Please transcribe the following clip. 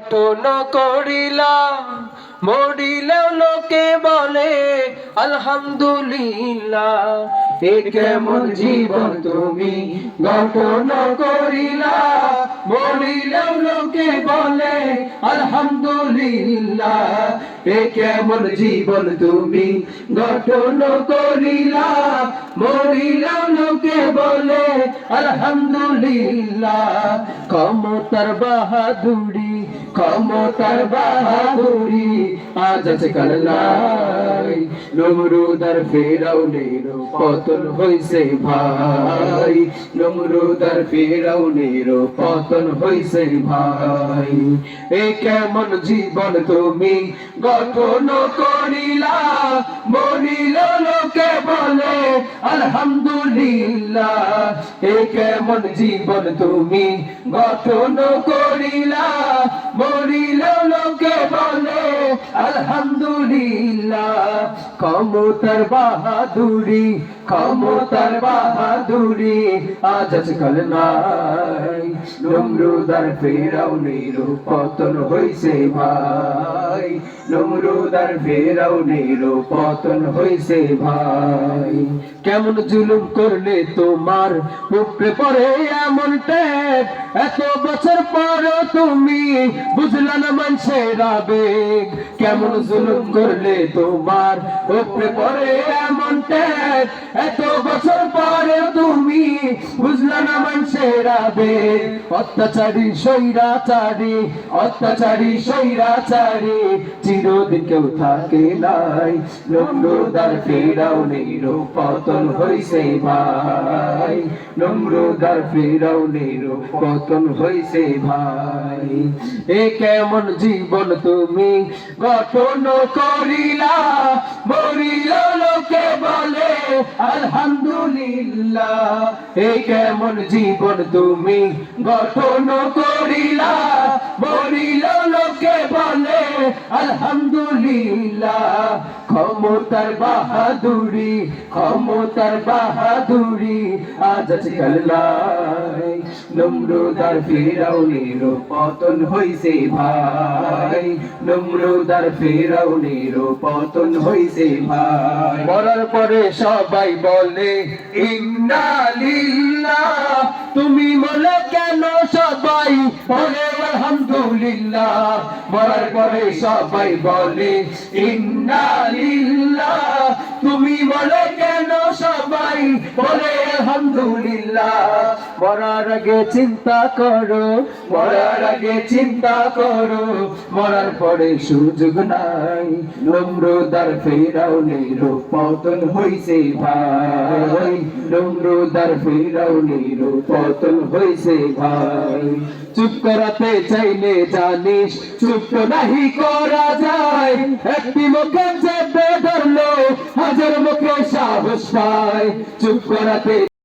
ঘটন করিলাম মরিলেও লোকে বলে আলহামদুলিল্লাহ। এ কেমন জীবন তুমি? গঠন করিলা মরিলেও লোকে বলে, আলহামদুলিল্লাহ, এ কেমন জীবন তুমি? গঠন করিলা মরিলেও লোকে বলে, আলহামদুলিল্লাহ, ক্ষমতার বাহাদুরি ক্ষমতার বাহাদুরি, আজ আছে কাল নাই নমরুদার ফেরাও নেরো পতন হইছে ভাই। পতন হইছে ভাই। এ কেমন জীবন তুমি গঠন করিলা বলে আলহামদুলিল্লাহ, এ কেমন জীবন তুমি? গঠন করিলা, মরিল লোকে বলে, আলহামদুলিল্লাহ, ক্ষমতার বাহাদুরি ক্ষমতার বাহাদুরি আজ আজকাল নাই। নমরুদার ফেরাও নিরু পতন হইছে ভাই। নমরুদার ফেরাও নিরু পতন হইছে ভাই। কেমন জুলুম করলে তোমার উপরে পড়ে এমন ট্যাগ এত বছর পরও তুমি বুঝলা না মানুষের আবেগ। কেমন জুলুম করলে তোমার উপরে পড়ে এমন ট্যাগ এত বছর পরে তুমি বুঝলা না মানুষের আবেগ। অত্যাচারী সৈরাচারী অত্যাচারী সৈরাচারী চিরদিন কেউ থাকে নাই। নম্রদার ফেরাও নেরো পতন হইছে ভাই। নম্রদার ফেরাও নেরো পতন হইছে ভাই। এ কেমন জীবন তুমি? গঠন করিলা, মরিল লোকে বলে, আলহামদুলিল্লাহ। এ কেমন জীবন তুমি? গঠন করিলা আলহামদুলিল্লাহ, ক্ষমতার বাহাদুরি ক্ষমতার বাহাদুরি, আজ আজকাল নাই। নমরুদার ফেরাউনির পতন হইছে ভাই। নমরুদার ফেরাউনির পতন হইছে ভাই। মরার পরে সবাই বলে ইন্না আলহামদুলিল্লাহ বলার পরে সবাই বলে ইন্না লিল্লাহ তুমি বলো কেন মরার আগে চিন্তা করো, মরার আগে চিন্তা করো, মরার পরে সুযোগ নাই। নম্রদার ফেরাও নেরো পতন হইছে ভাই। নম্রদার ফেরাও নেরো পতন হইছে ভাই। চুপ করাতে চাইলে জানিস, চুপ তো নাহি করা যায়। একটি মুখে চেপে ধরলো, হাজার মুখে সাহস পায়। চুপ করাতে